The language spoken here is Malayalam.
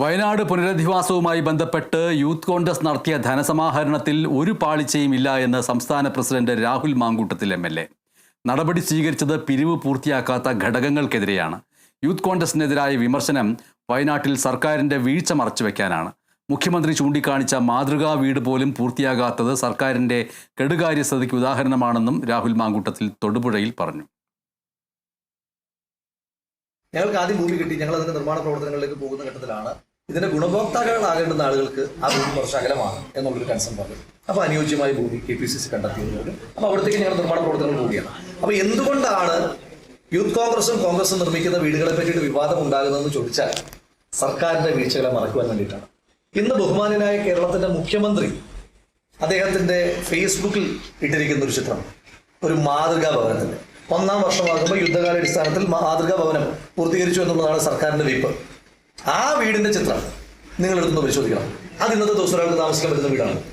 വയനാട് പുനരധിവാസവുമായി ബന്ധപ്പെട്ട് യൂത്ത് കോൺഗ്രസ് നടത്തിയ ധനസമാഹരണത്തിൽ ഒരു പാളിച്ചയും ഇല്ല എന്ന് സംസ്ഥാന president Rahul Mamkootathil M L A. നടപടി സ്വീകരിച്ചത് പിരിവ് പൂർത്തിയാക്കാത്ത ഘടകങ്ങൾക്കെതിരെയാണ്. യൂത്ത് കോൺഗ്രസിനെതിരായ വിമർശനം വയനാട്ടിൽ സർക്കാരിന്റെ വീഴ്ച മറച്ചുവെക്കാനാണ് മുഖ്യമന്ത്രി ചൂണ്ടിക്കാണിച്ച മാതൃകാ വീട് പോലും പൂർത്തിയാകാത്തത് സർക്കാരിന്റെ കെടുകാര്യസ്ഥതയ്ക്ക് ഉദാഹരണമാണെന്നും രാഹുൽ മാങ്കൂട്ടത്തിൽ തൊടുപുഴയിൽ പറഞ്ഞു. ഞങ്ങൾക്ക് ആദ്യം ഭൂമി കിട്ടി. ഞങ്ങൾ അതിന്റെ നിർമ്മാണ പ്രവർത്തനങ്ങളിലേക്ക് പോകുന്ന ഘട്ടത്തിലാണ് ഇതിന്റെ ഗുണഭോക്താക്കളാകേണ്ടുന്ന ആളുകൾക്ക് ആ ഭൂമി കുറച്ച് അകലമാണ് എന്നുള്ളൊരു കൺസേൺ പറഞ്ഞു അപ്പൊ അനുയോജ്യമായ ഭൂമി കെ പി സി സി കണ്ടെത്തിയതിനോട് അപ്പൊ അവിടത്തേക്ക് ഞങ്ങൾ നിർമ്മാണ പ്രവർത്തനങ്ങൾ കൂടിയാണ് അപ്പൊ എന്തുകൊണ്ടാണ് യൂത്ത് കോൺഗ്രസും കോൺഗ്രസും നിർമ്മിക്കുന്ന വീടുകളെ പറ്റിയിട്ട് വിവാദം ഉണ്ടാകുന്നതെന്ന് ചോദിച്ചാൽ സർക്കാരിന്റെ വീഴ്ചകളെ മറക്കുവാൻ വേണ്ടിയിട്ടാണ്. ഇന്ന് ബഹുമാനനായ കേരളത്തിന്റെ മുഖ്യമന്ത്രി അദ്ദേഹത്തിന്റെ ഫേസ്ബുക്കിൽ ഇട്ടിരിക്കുന്ന ഒരു ചിത്രം. ഒരു മാതൃകാ ഭവനത്തിന്റെ. ഒന്നാം വർഷമാകുമ്പോൾ യുദ്ധകാലാടിസ്ഥാനത്തിൽ മാതൃകാ ഭവനം പൂർത്തീകരിച്ചു എന്നുള്ളതാണ് സർക്കാരിന്റെ വീപ്പ്. ആ വീടിന്റെ ചിത്രം നിങ്ങൾ എടുത്തൊന്ന് പരിശോധിക്കണം. അത് ഇന്നത്തെ ദിവസം ഒരാൾക്ക് താമസിക്കാൻ പറ്റുന്ന വീടാണ്.